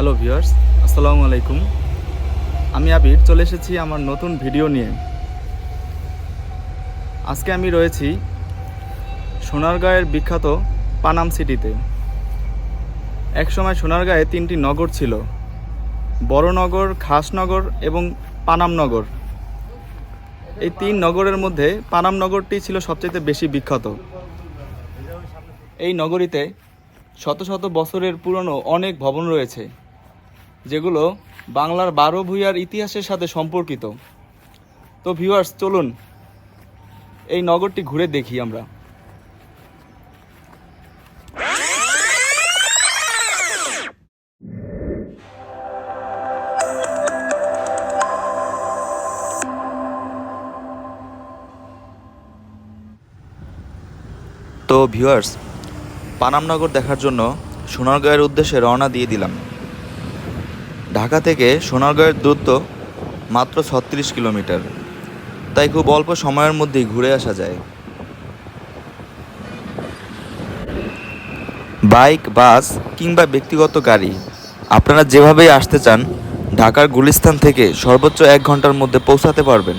Hello viewers, আসসালামু আলাইকুম। আমি আবির, চলে এসেছি আমার নতুন ভিডিও নিয়ে। আজকে আমি রয়েছি সোনারগাঁয়ের বিখ্যাত পানাম সিটিতে। একসময় সোনারগাঁয়ে তিনটি নগর ছিল, বড়নগর, খাসনগর এবং পানামনগর এই তিন নগরের মধ্যে পানামনগরটি ছিল সবচেয়ে বেশি বিখ্যাত। এই নগরীতে শত শত বছরের পুরনো অনেক ভবন রয়েছে। যেগুলো বাংলার বারো ভূঁইয়ার ইতিহাসের সাথে সম্পর্কিত। তো ভিউয়ার্স চলুন এই নগরটি ঘুরে দেখি আমরা। তো ভিউয়ার্স পানামনগর দেখার জন্য সোনারগাঁয়ের উদ্দেশ্যে রওনা দিয়ে দিলাম। ঢাকা থেকে সোনারগাঁয়ের দূরত্ব মাত্র ছত্রিশ কিলোমিটার। তাই খুব অল্প সময়ের মধ্যেই ঘুরে আসা যায়। বাইক, বাস কিংবা ব্যক্তিগত গাড়ি, আপনারা যেভাবেই আসতে চান, ঢাকার গুলিস্তান থেকে সর্বোচ্চ এক ঘণ্টার মধ্যে পৌঁছাতে পারবেন।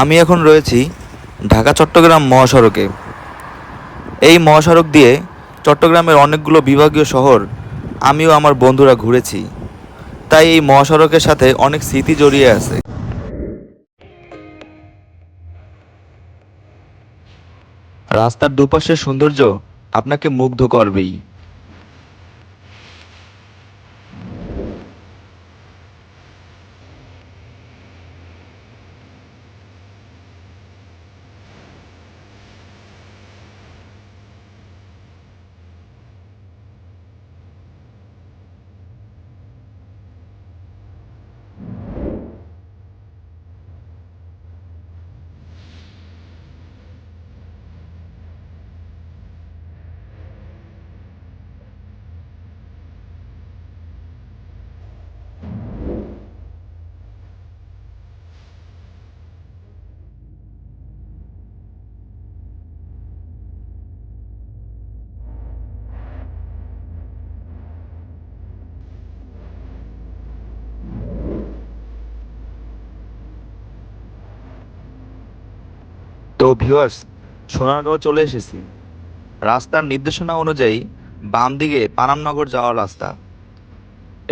আমি এখন রয়েছি ঢাকা চট্টগ্রাম মহাসড়কে। এই মহাসড়ক দিয়ে চট্টগ্রামের অনেকগুলো বিভাগীয় শহর আমিও আমার বন্ধুরা ঘুরেছি। তাই এই মহাসড়কের সাথে অনেক স্মৃতি জড়িয়ে আছে। রাস্তার দুপাশের সৌন্দর্য আপনাকে মুগ্ধ করবেই। তো ভিউয়ার্স সোনারগাঁও চলে এসেছি। রাস্তার নির্দেশনা অনুযায়ী বাম দিকে পানামনগর যাওয়ার রাস্তা।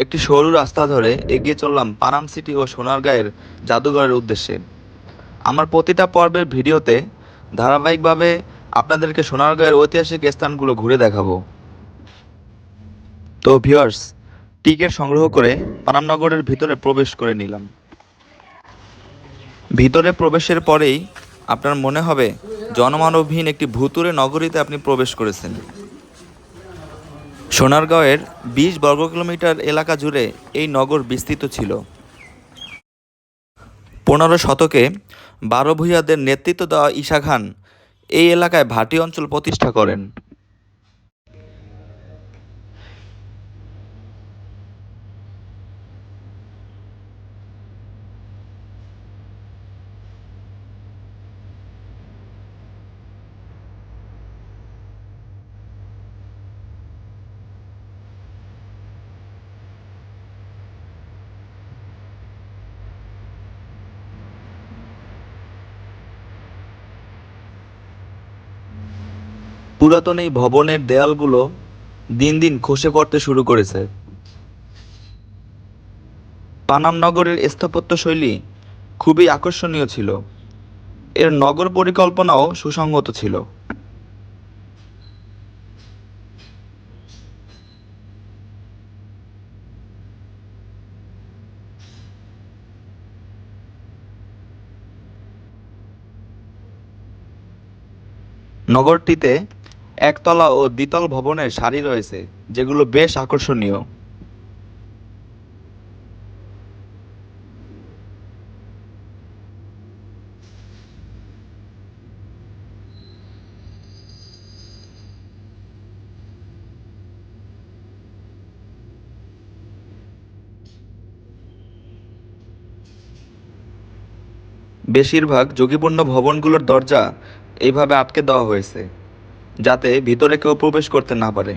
একটি সরু রাস্তা ধরে এগিয়ে চললাম পানাম সিটি ও সোনারগাঁয়ের জাদুঘরের উদ্দেশ্যে। আমার প্রতিটা পর্বের ভিডিওতে ধারাবাহিকভাবে আপনাদেরকে সোনারগাঁয়ের ঐতিহাসিক স্থানগুলো ঘুরে দেখাবো। তো ভিউয়ার্স টিকিট সংগ্রহ করে পানামনগরের ভিতরে প্রবেশ করে নিলাম। ভিতরে প্রবেশের পরেই আপনার মনে হবে জনমানবহীন একটি ভুতুরে নগরীতে আপনি প্রবেশ করেছেন। সোনারগাঁওয়ের বিশ বর্গ কিলোমিটার এলাকা জুড়ে এই নগর বিস্তৃত ছিল। পনেরো শতকে বারো ভূঁইয়াদের নেতৃত্ব দেওয়া ঈশা খান এই এলাকায় ভাটি অঞ্চল প্রতিষ্ঠা করেন। পুরাতন এই ভবনের দেয়ালগুলো দিন দিন খসে পড়তে শুরু করেছে। পানাম নগরের স্থাপত্য শৈলী খুবই আকর্ষণীয় ছিল। এর নগর পরিকল্পনাও সুসংগত ছিল। নগরটিতে একতলা ও দ্বিতল ভবনের সারি রয়েছে, যেগুলো বেশ আকর্ষণীয়। বেশিরভাগ ঝুঁকিপূর্ণ ভবনগুলোর দরজা এইভাবে আটকে দেওয়া হয়েছে। যাতে ভিতরে কেউ প্রবেশ করতে না পারে।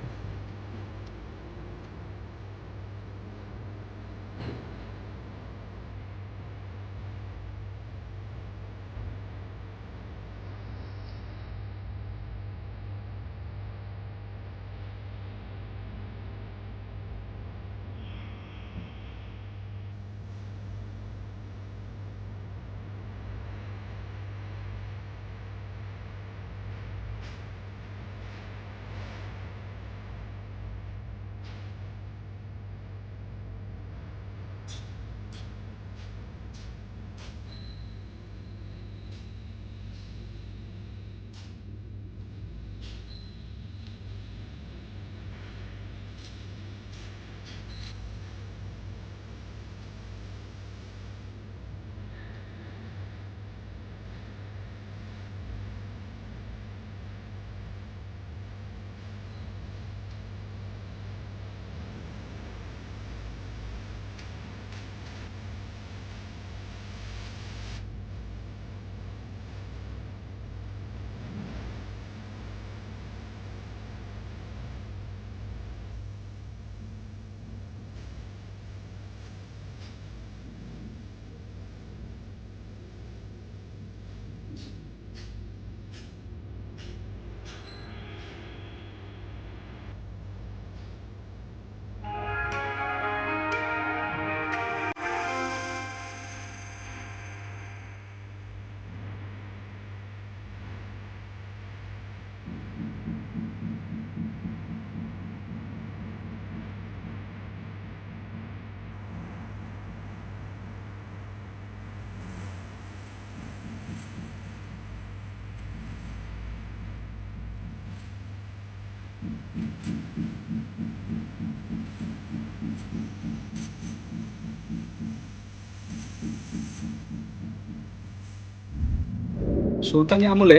সুলতানি আমলে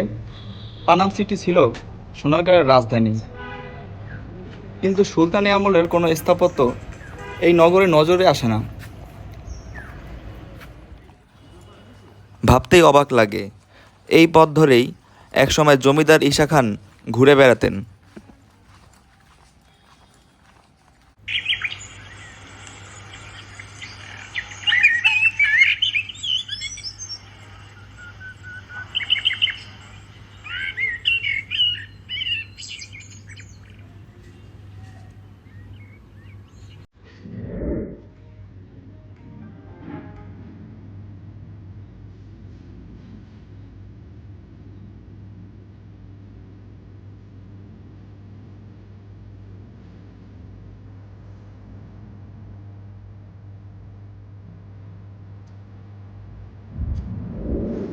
পানাম সিটি ছিল সোনারগাঁয়ের রাজধানী। কিন্তু সুলতানি আমলের কোনো স্থাপত্য এই নগরে নজরে আসে না। ভাবতেই অবাক লাগে, এই পথ ধরেই একসময় জমিদার ঈশা খান ঘুরে বেড়াতেন।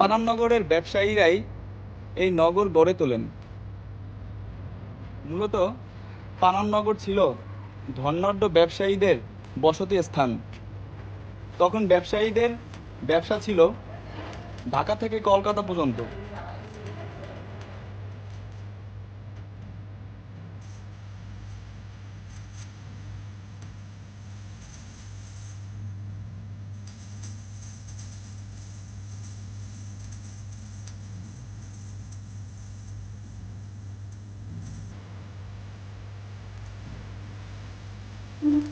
পানাম নগরের ব্যবসায়ীরাই এই নগর গড়ে তোলেন। মূলত পানাম নগর ছিল ধন্যাঢ্য ব্যবসায়ীদের বসতি স্থান। তখন ব্যবসায়ীদের ব্যবসা ছিল ঢাকা থেকে কলকাতা পর্যন্ত। mmhmm.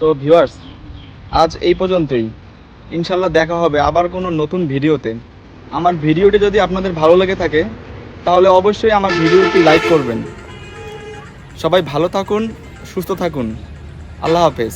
তো ভিউয়ার্স, আজ এই পর্যন্তই। ইনশাল্লাহ দেখা হবে আবার কোনো নতুন ভিডিওতে। আমার ভিডিওটি যদি আপনাদের ভালো লেগে থাকে, তাহলে অবশ্যই আমার ভিডিওটি লাইক করবেন। সবাই ভালো থাকুন, সুস্থ থাকুন। আল্লাহ হাফেজ।